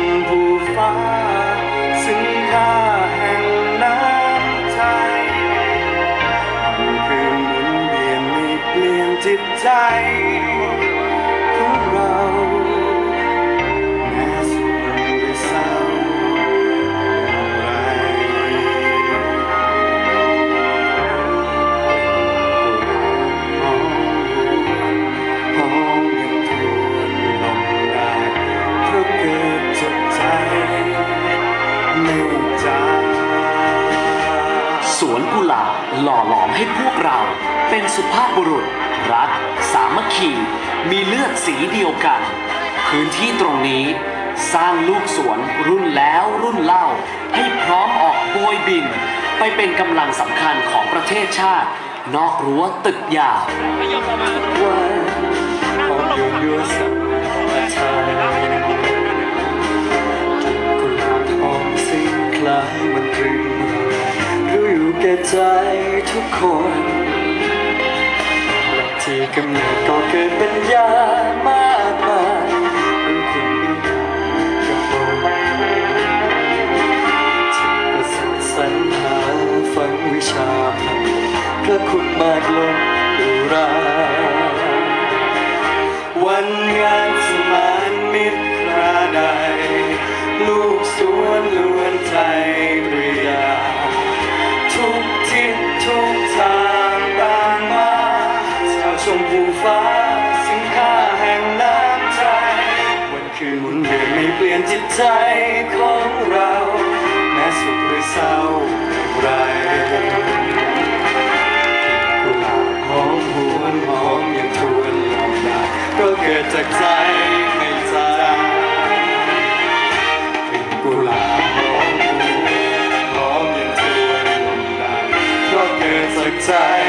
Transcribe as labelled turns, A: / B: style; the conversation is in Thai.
A: มบูฟ้า ซึ่งค่าแห่งน้ำใจมันคือหมุนเวียนไม่เปลี่ยนจิตใจของ
B: เราาหล่อหลอมให้พวกเราเป็นสุภาพบุรุษ รัก สามัคคี มีเลือดสีเดียวกัน พื้นที่ตรงนี้ สร้างลูกสวนรุ่นแล้วรุ่นเล่า ให้พร้อมออกโบยบิน ไปเป็นกำลังสำคัญของประเทศชาติ นอกรั้วตึกยาว
A: ทุกคนและที่กำเนิดก็เกิดปัญญามากมายรู้คุณมีกับผมที่ประสิทธิ์สรรหาฟังวิชาพันพระคุณมากล้นอุราวันงานสมาน ยนไม่เปลี่ยนจิตใจของเรา แม้สุขหรือเศร้าไรกุหลาบหอมหวนหอมยังทวนลมได้ก็เกิดจากใจไม่จางกลิ่นกุหลาบหอมหวนหอมยังทวนลมได้ก็เกิดจากใจ